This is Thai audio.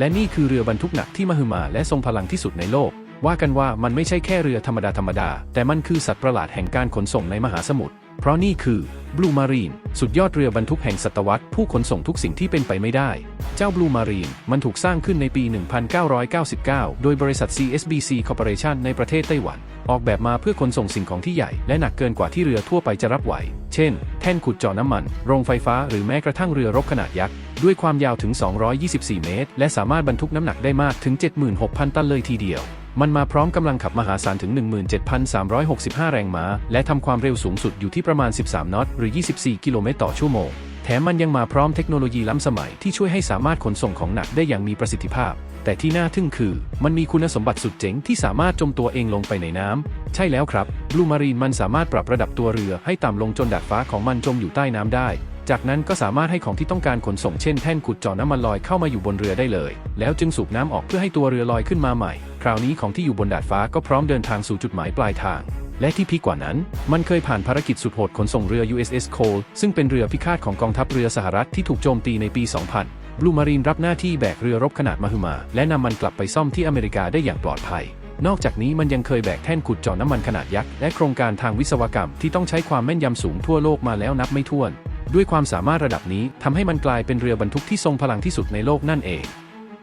และนี่คือเรือบรรทุกหนักที่มหึมาและทรงพลังที่สุดในโลก ว่ากันว่ามันไม่ใช่แค่เรือธรรมดาธรรมดา แต่มันคือสัตว์ประหลาดแห่งการขนส่งในมหาสมุทร เพราะนี่คือ Blue Marine สุดยอดเรือบรรทุกแห่งศตวรรษผู้ขนส่งทุกสิ่งที่เป็นไปไม่ได้ เจ้า Blue Marine มันถูกสร้างขึ้นในปี 1999 โดยบริษัท CSBC Corporation ในประเทศไต้หวัน ออกแบบมาเพื่อขนส่งสิ่งของที่ใหญ่และหนักเกินกว่าที่เรือทั่วไปจะรับไหว เช่น แท่นขุดเจาะน้ำมัน โรงไฟฟ้าหรือแม้กระทั่งเรือรบขนาดยักษ์ ด้วยความยาวถึง 224 เมตร และสามารถบรรทุกน้ำหนักได้มากถึง 76,000 ตันเลยทีเดียว มันมาพร้อมกำลังขับมหาศาลถึง 17,365 แรงม้า และทำความเร็วสูงสุดอยู่ที่ประมาณ 13 นอตหรือ 24 กิโลเมตรต่อชั่วโมง แถมมันยังมาพร้อมเทคโนโลยีล้ำสมัยที่ช่วยให้สามารถขนส่งของหนักได้อย่างมีประสิทธิภาพ แต่ที่น่าทึ่งคือ มันมีคุณสมบัติสุดเจ๋งที่สามารถจมตัวเองลงไปในน้ำ ใช่แล้วครับ Blue Marine มันสามารถปรับระดับตัวเรือให้ต่ำลงจนดาดฟ้าของมันจมอยู่ใต้น้ำได้จากนั้นก็สามารถให้ของที่ต้องการขนส่งเช่นแท่นขุดเจาะน้ำมันลอยเข้ามาอยู่บนเรือได้เลย แล้วจึงสูบน้ำออกเพื่อให้ตัวเรือลอยขึ้นมาใหม่ คราวนี้ของที่อยู่บนดาดฟ้าก็พร้อมเดินทางสู่จุดหมายปลายทาง และที่พีกว่านั้น มันเคยผ่านภารกิจสุดโหดขนส่งเรือ USS Cole ซึ่งเป็นเรือพิฆาตของกองทัพเรือสหรัฐที่ถูกโจมตีในปี 2000 บลูมารีนรับหน้าที่แบกเรือรบขนาดมหึมา และนำมันกลับไปซ่อมที่อเมริกาได้อย่างปลอดภัย นอกจากนี้มันยังเคยแบกแท่นขุดเจาะน้ำมันขนาดยักษ์และโครงการทางวิศวกรรมที่ต้องใช้ความแม่นยำสูงทั่วโลกมาแล้วนับไม่ถ้วน ด้วยความสามารถระดับนี้ทำให้มันกลายเป็นเรือบรรทุกที่ทรงพลังที่สุดในโลกนั่นเอง